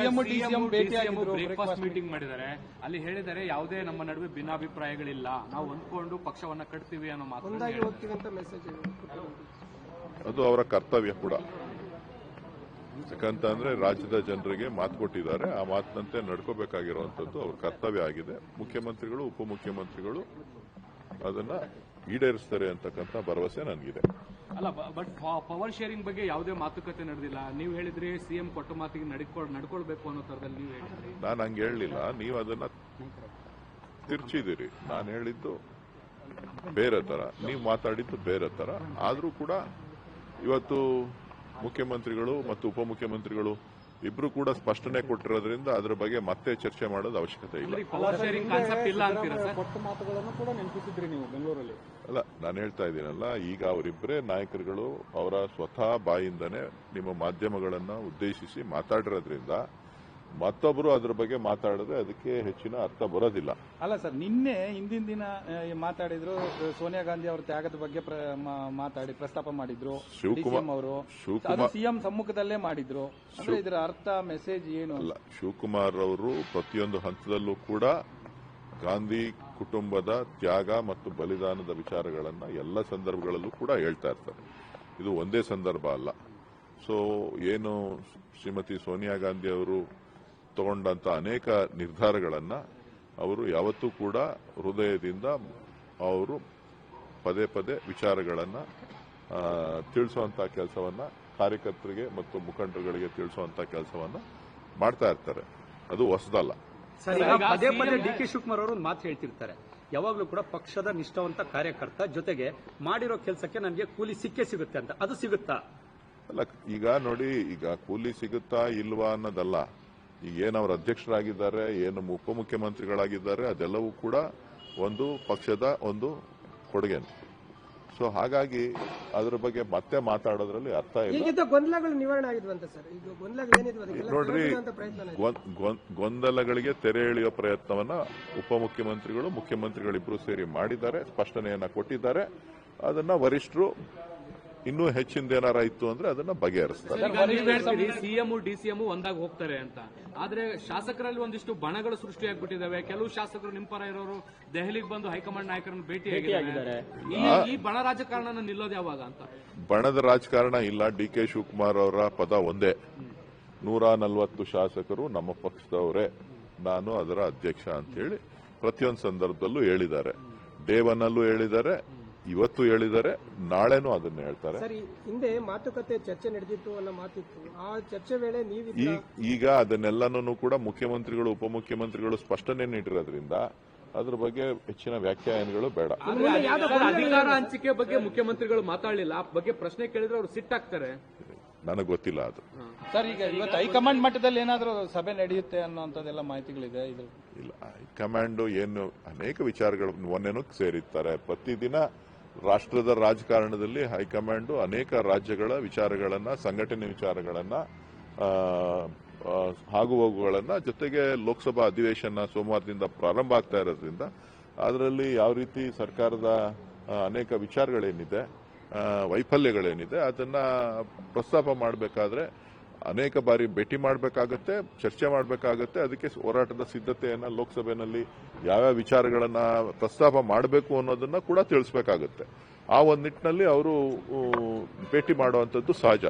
CM DCM breakfast meeting ಮಾಡಿದ್ದಾರೆ. ಅಲ್ಲಿ ಹೇಳಿದರೆ ಯಾವುದೇ ನಮ್ಮ ನಡುವೆ ಭಿನ್ನಾಭಿಪ್ರಾಯಗಳಿಲ್ಲ. ನಾವು ಹೊಂದ್ಕೊಂಡು ಪಕ್ಷವನ್ನ ಕಟ್ತೀವಿ ಅನ್ನೋ ಮಾತು ಅದು ಅವರ ಕರ್ತವ್ಯ ಕೂಡ. ಯಾಕಂತಂದ್ರೆ ರಾಜ್ಯದ ಜನರಿಗೆ ಮಾತು ಕೊಟ್ಟಿದ್ದಾರೆ. ಆ ಮಾತಿನಂತೆ ನಡ್ಕೋಬೇಕಾಗಿರುವಂತದ್ದು ಅವ್ರ ಕರ್ತವ್ಯ ಆಗಿದೆ. ಮುಖ್ಯಮಂತ್ರಿಗಳು ಉಪಮುಖ್ಯಮಂತ್ರಿಗಳು ಅದನ್ನ ಈಡೇರಿಸ್ತಾರೆ ಅಂತಕ್ಕಂಥ ಭರವಸೆ ನನಗಿದೆ. ಅಲ್ಲ ಬಟ್ ಪವರ್ ಶೇರಿಂಗ್ ಬಗ್ಗೆ ಯಾವುದೇ ಮಾತುಕತೆ ನಡೆದಿಲ್ಲ. ನೀವು ಹೇಳಿದ್ರಿ ಸಿಎಂ ಕೊಟ್ಟ ಮಾತಿಗೆ ನಡ್ಕೊಳ್ ನಡ್ಕೊಳ್ಬೇಕು ಅನ್ನೋ ತರದಲ್ಲಿ ನೀವು ಹೇಳಿದ್ರಿ ನಾನು ಹಂಗೆ ಹೇಳಲಿಲ್ಲ. ನೀವು ಅದನ್ನ ತಿರ್ಚಿದಿರಿ ನಾನು ಹೇಳಿದ್ದು ಬೇರೆ ತರ. ನೀವು ಮಾತಾಡಿದ್ದು ಬೇರೆ ತರ. ಆದರೂ ಕೂಡ ಇವತ್ತು ಮುಖ್ಯಮಂತ್ರಿಗಳು ಮತ್ತು ಉಪಮುಖ್ಯಮಂತ್ರಿಗಳು ಇಬ್ರು ಕೂಡ ಸ್ಪಷ್ಟನೆ ಕೊಟ್ಟಿರೋದ್ರಿಂದ ಅದರ ಬಗ್ಗೆ ಮತ್ತೆ ಚರ್ಚೆ ಮಾಡೋದು ಅವಶ್ಯಕತೆ ಇಲ್ಲ. ಪವರ್ ಶೇರಿಂಗ್ ಕಾನ್ಸೆಪ್ಟ್ ಇಲ್ಲ ಅಂತೀರಾ ಸರ್? ಕೊಟ್ಟ ಮಾತುಗಳನ್ನು ಕೂಡ ನೆನಪಿಸಿದ್ರಿ ನೀವು ಬೆಂಗಳೂರಲ್ಲಿ. ಅಲ್ಲ ನಾನು ಹೇಳ್ತಾ ಇದ್ದೀನಲ್ಲ ಈಗ ಅವರಿಬ್ಬರೇ ನಾಯಕರುಗಳು ಅವರ ಸ್ವತಃ ಬಾಯಿಂದನೇ ನಿಮ್ಮ ಮಾಧ್ಯಮಗಳನ್ನ ಉದ್ದೇಶಿಸಿ ಮಾತಾಡಿರೋದ್ರಿಂದ ಮತ್ತೊಬ್ಬರು ಅದ್ರ ಬಗ್ಗೆ ಮಾತಾಡಿದ್ರೆ ಅದಕ್ಕೆ ಹೆಚ್ಚಿನ ಅರ್ಥ ಬರೋದಿಲ್ಲ. ಅಲ್ಲ ಸರ್ ನಿನ್ನೆ ಹಿಂದಿನ ದಿನ ಮಾತಾಡಿದ್ರು ಸೋನಿಯಾ ಗಾಂಧಿ ಅವರ ತ್ಯಾಗದ ಬಗ್ಗೆ ಮಾತಾಡಿ ಪ್ರಸ್ತಾಪ ಮಾಡಿದ್ರು ಶಿವಕುಮಾರ್- ಅವರು. ಸಿಎಂ ಸಮ್ಮುಖದಲ್ಲೇ ಮಾಡಿದ್ರು. ಅಂದ್ರೆ ಇದರ ಅರ್ಥ ಮೆಸೇಜ್ ಏನು? ಅಲ್ಲ ಶಿವಕುಮಾರ್ ಅವರು ಪ್ರತಿಯೊಂದು ಹಂತದಲ್ಲೂ ಕೂಡ ಗಾಂಧಿ ಕುಟುಂಬದ ತ್ಯಾಗ ಮತ್ತು ಬಲಿದಾನದ ವಿಚಾರಗಳನ್ನ ಎಲ್ಲ ಸಂದರ್ಭಗಳಲ್ಲೂ ಕೂಡ ಹೇಳ್ತಾ ಇರ್ತಾರೆ. ಇದು ಒಂದೇ ಸಂದರ್ಭ ಅಲ್ಲ. ಸೊ ಏನು ಶ್ರೀಮತಿ ಸೋನಿಯಾ ಗಾಂಧಿ ಅವರು ತಗೊಂಡಂತ ಅನೇಕ ನಿರ್ಧಾರಗಳನ್ನ ಅವರು ಯಾವತ್ತೂ ಕೂಡ ಹೃದಯದಿಂದ ಅವರು ಪದೇ ಪದೇ ವಿಚಾರಗಳನ್ನ ತಿಳಿಸುವಂತ ಕೆಲಸವನ್ನ ಕಾರ್ಯಕರ್ತರಿಗೆ ಮತ್ತು ಮುಖಂಡರುಗಳಿಗೆ ತಿಳಿಸುವಂತ ಕೆಲಸವನ್ನ ಮಾಡ್ತಾ ಇರ್ತಾರೆ. ಅದು ಹೊಸದಲ್ಲ. ಪದೇ ಪದೇ ಡಿ ಕೆ ಶಿವಕುಮಾರ್ ಅವರು ಒಂದು ಮಾತು ಹೇಳ್ತಿರ್ತಾರೆ. ಯಾವಾಗಲೂ ಕೂಡ ಪಕ್ಷದ ನಿಷ್ಠಾವಂತ ಕಾರ್ಯಕರ್ತ ಜೊತೆಗೆ ಮಾಡಿರೋ ಕೆಲಸಕ್ಕೆ ನನಗೆ ಕೂಲಿ ಸಿಕ್ಕೇ ಸಿಗುತ್ತೆ ಅಂತ. ಅದು ಸಿಗುತ್ತಾ? ಅಲ್ಲ ಈಗ ನೋಡಿ ಈಗ ಕೂಲಿ ಸಿಗುತ್ತಾ ಇಲ್ವಾ ಅನ್ನೋದಲ್ಲ. ಈಗ ಏನು ಅವ್ರ ಅಧ್ಯಕ್ಷರಾಗಿದ್ದಾರೆ ಏನು ಉಪಮುಖ್ಯಮಂತ್ರಿಗಳಾಗಿದ್ದಾರೆ ಅದೆಲ್ಲವೂ ಕೂಡ ಒಂದು ಪಕ್ಷದ ಒಂದು ಕೊಡುಗೆ ಸೊ ಹಾಗಾಗಿ ಅದರ ಬಗ್ಗೆ ಮತ್ತೆ ಮಾತಾಡೋದ್ರಲ್ಲಿ ಅರ್ಥ ಇಲ್ಲ. ಗೊಂದಲಗಳು ನಿವಾರಣೆ ಆಗಿದ್ವಂತ ಸರ್. ನೋಡ್ರಿ ಗೊಂದಲಗಳಿಗೆ ತೆರೆ ಎಳೆಯುವ ಪ್ರಯತ್ನವನ್ನ ಉಪಮುಖ್ಯಮಂತ್ರಿಗಳು ಮುಖ್ಯಮಂತ್ರಿಗಳಿಬ್ರು ಸೇರಿ ಮಾಡಿದ್ದಾರೆ ಸ್ಪಷ್ಟನೆಯನ್ನ ಕೊಟ್ಟಿದ್ದಾರೆ. ಅದನ್ನ ವರಿಷ್ಠರು ಇನ್ನೂ ಹೆಚ್ಚಿಂದ ಏನಾರ ಇತ್ತು ಅಂದ್ರೆ ಅದನ್ನ ಬಗೆಹರಿಸ್ತಾರೆ. ಸಿಎಂ ಡಿಸಿಎಂ ಒಂದಾಗ ಹೋಗ್ತಾರೆ ಅಂತ. ಆದ್ರೆ ಶಾಸಕರಲ್ಲಿ ಒಂದಿಷ್ಟು ಬಣಗಳು ಸೃಷ್ಟಿಯಾಗ್ಬಿಟ್ಟಿದ್ದಾವೆ. ಕೆಲವು ಶಾಸಕರು ನಿಂಪರ ಪರ ಇರೋರು ದೆಹಲಿಗೆ ಬಂದು ಹೈಕಮಾಂಡ್ ನಾಯಕರನ್ನು ಭೇಟಿಯಾಗಿದ್ದಾರೆ ಈ ಈ ಬಣ ರಾಜಕಾರಣ ನಿಲ್ಲೋದು ಯಾವಾಗ ಅಂತ? ಬಣದ ರಾಜಕಾರಣ ಇಲ್ಲ. ಡಿ ಕೆ ಶಿವಕುಮಾರ್ ಅವರ ಪದ ಒಂದೇ. ನೂರ ನಲವತ್ತು ಶಾಸಕರು ನಮ್ಮ ಪಕ್ಷದವರೇ. ನಾನು ಅದರ ಅಧ್ಯಕ್ಷ ಅಂತ ಹೇಳಿ ಪ್ರತಿಯೊಂದು ಸಂದರ್ಭದಲ್ಲೂ ಹೇಳಿದ್ದಾರೆ. ಡೇ ಒನ್ ಅಲ್ಲೂ ಹೇಳಿದ್ದಾರೆ. ಇವತ್ತು ಹೇಳಿದರೆ ನಾಳೆನೂ ಅದನ್ನ ಹೇಳ್ತಾರೆ. ಸರ್ ಈ ಹಿಂದೆ ಮಾತುಕತೆ ಚರ್ಚೆ ನಡೆದಿತ್ತು ಅನ್ನೋ ಮಾತಿತ್ತು. ಆ ಚರ್ಚೆ ವೇಳೆ ನೀವು ಈ ಈಗ ಅದನ್ನೆಲ್ಲನೂ ಕೂಡ ಮುಖ್ಯಮಂತ್ರಿಗಳು ಉಪಮುಖ್ಯಮಂತ್ರಿಗಳು ಸ್ಪಷ್ಟನೆ ನೀಡಿರೋದ್ರಿಂದ ಅದ್ರ ಬಗ್ಗೆ ಹೆಚ್ಚಿನ ವ್ಯಾಖ್ಯಾನಗಳು ಬೇಡ. ಅಧಿಕಾರ ಹಂಚಿಕೆ ಬಗ್ಗೆ ಮುಖ್ಯಮಂತ್ರಿಗಳು ಮಾತಾಡಲಿಲ್ಲ. ಆ ಬಗ್ಗೆ ಪ್ರಶ್ನೆ ಕೇಳಿದ್ರೆ ಅವ್ರು ಸಿಟ್ಟಾಗ್ತಾರೆ. ನನಗೆ ಗೊತ್ತಿಲ್ಲ ಅದು. ಸರ್ ಈಗ ಇವತ್ತು ಹೈಕಮಾಂಡ್ ಮಟ್ಟದಲ್ಲಿ ಏನಾದರೂ ಸಭೆ ನಡೆಯುತ್ತೆ ಅನ್ನೋಂಥದ್ದೆಲ್ಲ ಮಾಹಿತಿಗಳಿದೆ ಇದು ಇಲ್ಲ ಹೈಕಮಾಂಡ್ ಏನು ಅನೇಕ ವಿಚಾರಗಳು ಮೊನ್ನೆನೂ ಸೇರಿರ್ತಾರೆ. ಪ್ರತಿದಿನ ರಾಷ್ಟ್ರದ ರಾಜಕಾರಣದಲ್ಲಿ ಹೈಕಮಾಂಡ್ ಅನೇಕ ರಾಜ್ಯಗಳ ವಿಚಾರಗಳನ್ನ, ಸಂಘಟನೆ ವಿಚಾರಗಳನ್ನ ಹಾಗೂ ಹೋಗುಗಳನ್ನ ಜೊತೆಗೆ ಲೋಕಸಭಾ ಅಧಿವೇಶನ ಸೋಮವಾರದಿಂದ ಪ್ರಾರಂಭ ಆಗ್ತಾ ಇರೋದ್ರಿಂದ ಅದರಲ್ಲಿ ಯಾವ ರೀತಿ ಸರ್ಕಾರದ ಅನೇಕ ವಿಚಾರಗಳೇನಿದೆ ವೈಫಲ್ಯಗಳೇನಿದೆ, ಅದನ್ನ ಪ್ರಸ್ತಾಪ ಮಾಡಬೇಕಾದ್ರೆ ಅನೇಕ ಬಾರಿ ಭೇಟಿ ಮಾಡಬೇಕಾಗತ್ತೆ, ಚರ್ಚೆ ಮಾಡಬೇಕಾಗತ್ತೆ. ಅದಕ್ಕೆ ಹೋರಾಟದ ಸಿದ್ಧತೆಯನ್ನ ಲೋಕಸಭೆಯಲ್ಲಿ ಯಾವ್ಯಾವ ವಿಚಾರಗಳನ್ನ ಪ್ರಸ್ತಾಪ ಮಾಡಬೇಕು ಅನ್ನೋದನ್ನ ಕೂಡ ತಿಳಿಸಬೇಕಾಗತ್ತೆ. ಆ ಒಂದು ನಿಟ್ಟಿನಲ್ಲಿ ಅವರು ಭೇಟಿ ಮಾಡುವಂಥದ್ದು ಸಹಜ.